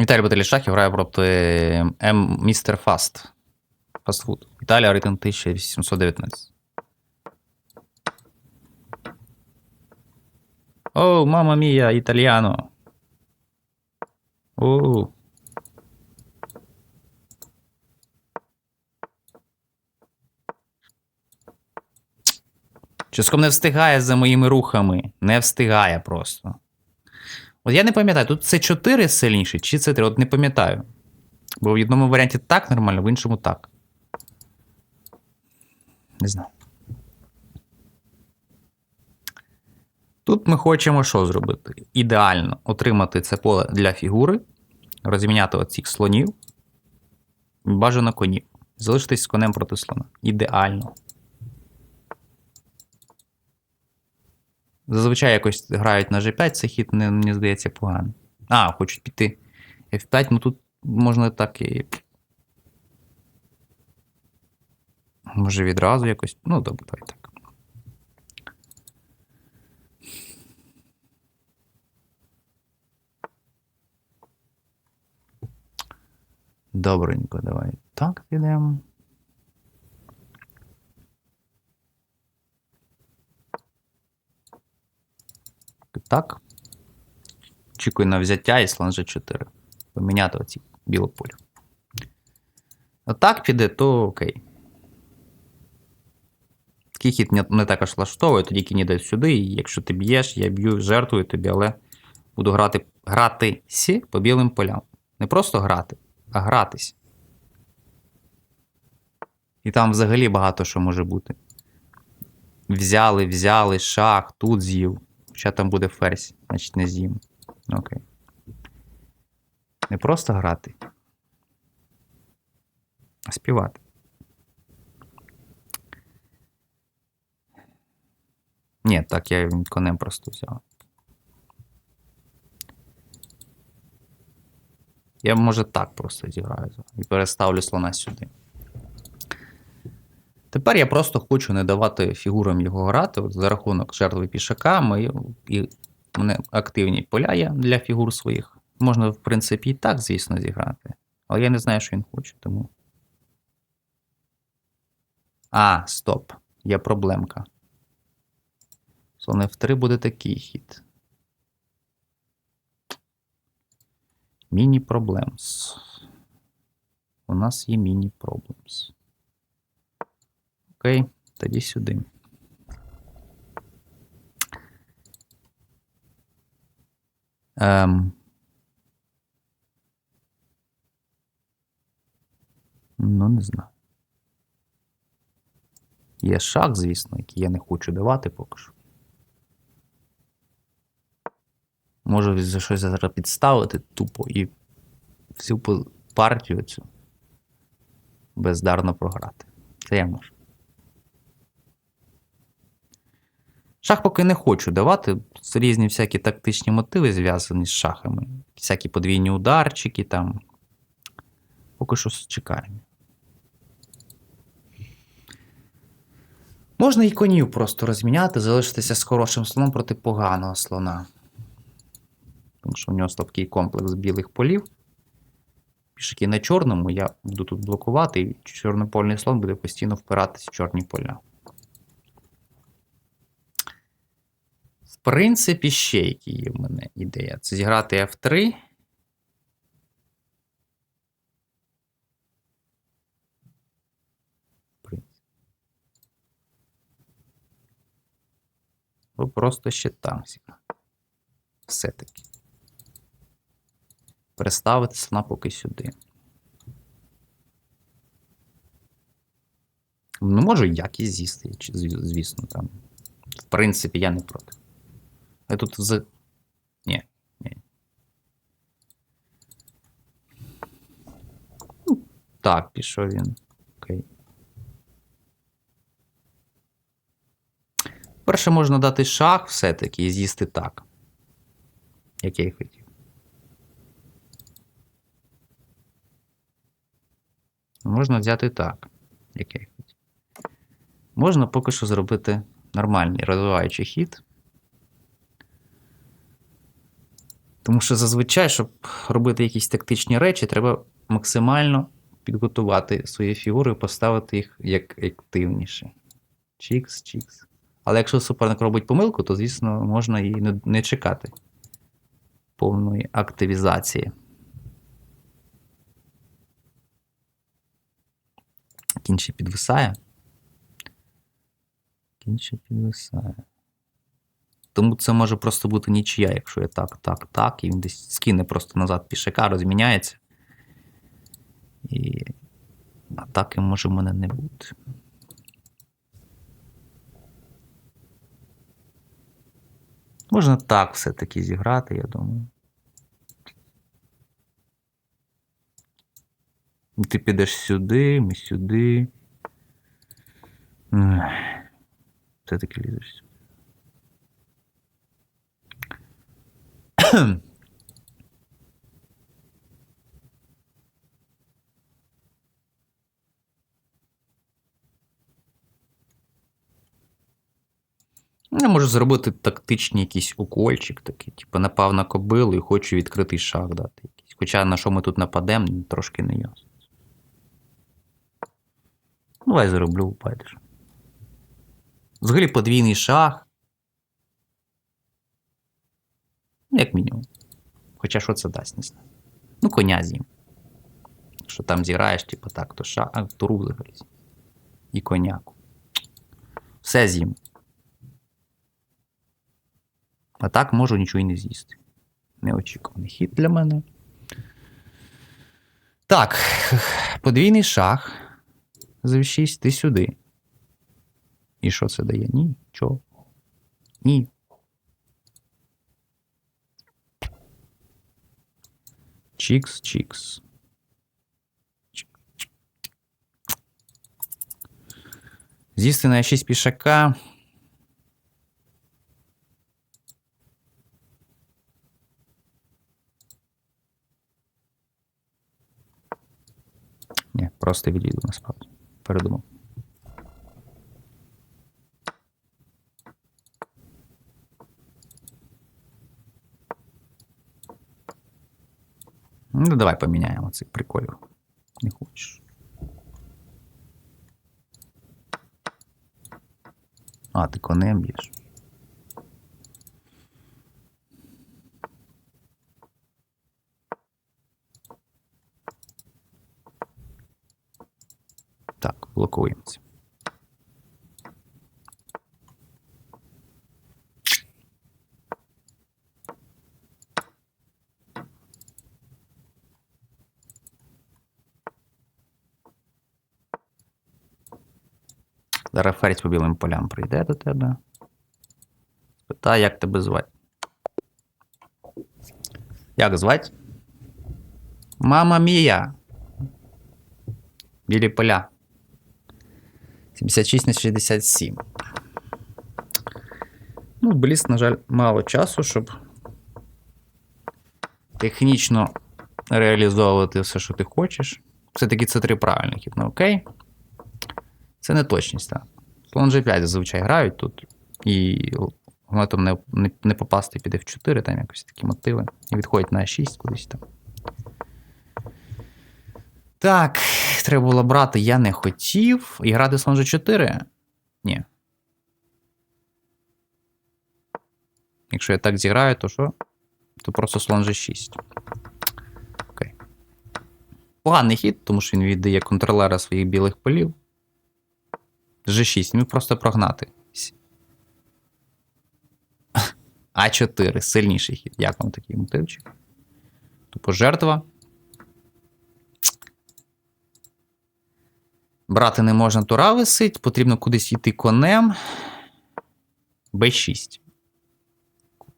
Віталій Баталій Шахів грає проти М. Містер Фаст. Фастфуд. Італія рейтинг 1819. О, мама мія, італіано. О. Ческом не встигає за моїми рухами. Не встигає просто. От я не пам'ятаю, тут це 4 сильніше, чи це 3, от не пам'ятаю. Бо в одному варіанті так нормально, в іншому так. Не знаю. Тут ми хочемо що зробити? Ідеально отримати це поле для фігури, розміняти оцих слонів, бажано конів. Залишитись з конем проти слона. Ідеально. Зазвичай якось грають на G5, це хід, не, мені здається, поганий. А, хочуть піти F5, ну тут можна так і. Може відразу якось. Ну, добре, давай так. Добренько, давай. Так підемо. Так. Очікую на взяття і слон G4. Поміняти оці біле поле. Отак піде, то окей. Такий хід не, також влаштовує, тоді кінь іде сюди, і якщо ти б'єш, я б'ю, жертвую тобі, але буду грати гратись по білим полям. Не просто грати, а гратись. І там взагалі багато що може бути. Взяли, взяли, шах, тут з'їв. Хоча там буде ферзь, значить не з'їм. Окей. Не просто грати, а співати. Ні, так я конем просто взяв. Я, може, так просто зіграю і переставлю слона сюди. Тепер я просто хочу не давати фігурам його грати. От за рахунок жертви пішака, ми, і мене активні поля є для фігур своїх. Можна, в принципі, і так, звісно, зіграти. Але я не знаю, що він хоче, тому. А, стоп. Є проблемка. Слон F3 буде такий хід. Міні-проблемс. У нас є міні-проблемс. Окей, тоді сюди. Ем. Ну, не знаю. Є шах, звісно, який я не хочу давати поки що. Можу за щось зараз підставити тупо і всю партію цю бездарно програти. Це я можу. Шах поки не хочу давати. Різні всякі тактичні мотиви зв'язані з шахами. Всякі подвійні ударчики там. Поки що чекаємо. Можна і конів просто розміняти, залишитися з хорошим слоном проти поганого слона. Тому що у нього слабкий комплекс білих полів. Пішаки на чорному, я буду тут блокувати, і чорнопольний слон буде постійно впиратись в чорні поля. Принципі, ще які є в мене ідея. Це зіграти F3. В принципі. Або просто ще там. Все-таки. Переставити слона поки сюди. Ну, можу якість з'їсти, звісно, там. В принципі, я не проти. Я тут з. Ні, ні. Ну, Так, пішов він. Окей. Перше можна дати шах все-таки і з'їсти так. Як я і хотів. Можна взяти так, як я і хотів. Можна поки що зробити нормальний розвиваючий хід. Тому що зазвичай, щоб робити якісь тактичні речі, треба максимально підготувати свої фігури поставити їх як активніше. Чікс, чікс. Але якщо суперник робить помилку, то, звісно, можна і не, чекати повної активізації. Кінь ще підвисає. Кінь ще підвисає. Тому це може просто бути нічия, якщо я так, так, так, і він десь скине просто назад пішака, розміняється. І атаки може в мене не бути. Можна так все-таки зіграти, я думаю. Ти підеш сюди, ми сюди. Все-таки лізеш сюди. Я можу зробити тактичний якийсь укольчик такий, типу напав на кобилу і хочу відкритий шаг дати. якийсь. Хоча на що ми тут нападемо, трошки не ясно. Ну, Давай зароблю, байдеш. Взагалі подвійний шаг. Ну, Як мінімум. Хоча що це дасть, не знаю. Ну, коня з'їм. Що там зіграєш, типу так, то шаг, а туру взагалі. І коняку. Все з'їм. А так можу нічого і не з'їсти. Неочікуваний хід для мене. Так, подвійний шах. За 6 ти сюди. І що це дає? Нічого. Ні. Чікс, чікс. З'їсти на 6 пішака. Ні, просто відійду насправді. Передумав. Ну, давай поміняємо цих приколів. Не хочеш. А, ти конем б'єш. Так, блокуємося. Зараз по білим полям прийде до тебе. Спитає, як тебе звати. Як звати? Мама мія. Білі поля. 76 на 67. Ну, Бліс, на жаль, мало часу, щоб технічно реалізовувати все, що ти хочеш. Все-таки це три правильних ну окей. Це не точність. Слон G5 зазвичай грають тут. І там не, не, не попасти під F4, там якось такі мотиви. І відходять на А6 кудись там. Так, треба було брати, я не хотів. І грати слон G4? Ні. Якщо я так зіграю, то що? То просто слон G6. Окей. Поганий хід, тому що він віддає контролера своїх білих полів. G6, міг просто прогнати. А4, сильніший хід. Як вам такий мотивчик? Тупо жертва. Брати не можна, тура висить, потрібно кудись йти конем. Б6.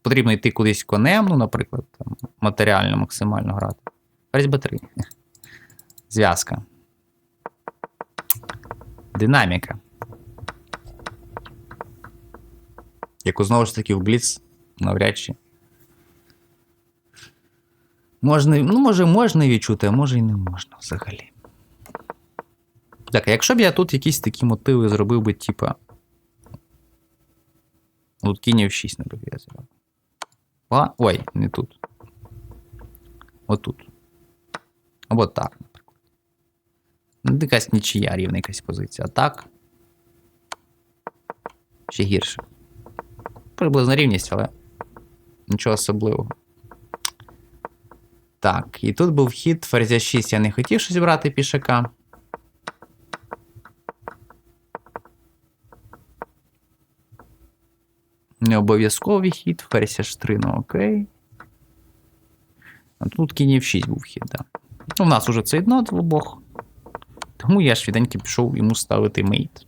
Потрібно йти кудись конем, ну, наприклад, там, матеріально максимально грати. Ферзь Б3. Зв'язка. Динаміка. Яку знову ж таки в Бліц навряд чи. Можна, ну, може, можна відчути, а може і не можна взагалі. Так, а якщо б я тут якісь такі мотиви зробив би, типа. Тут кінь F6, наприклад, я зробив. А, ой, не тут. Отут. Або так, наприклад. Ну, якась нічия рівна якась позиція. А так. Ще гірше. Приблизна рівність, але нічого особливого. Так, і тут був хід ферзя 6. Я не хотів щось брати пішака. Не обов'язковий хід, ферзь h3, ну окей. А тут кінь f6 був хід, так. Ну, в нас уже цей дно в обох. Тому я швиденько пішов йому ставити мейт.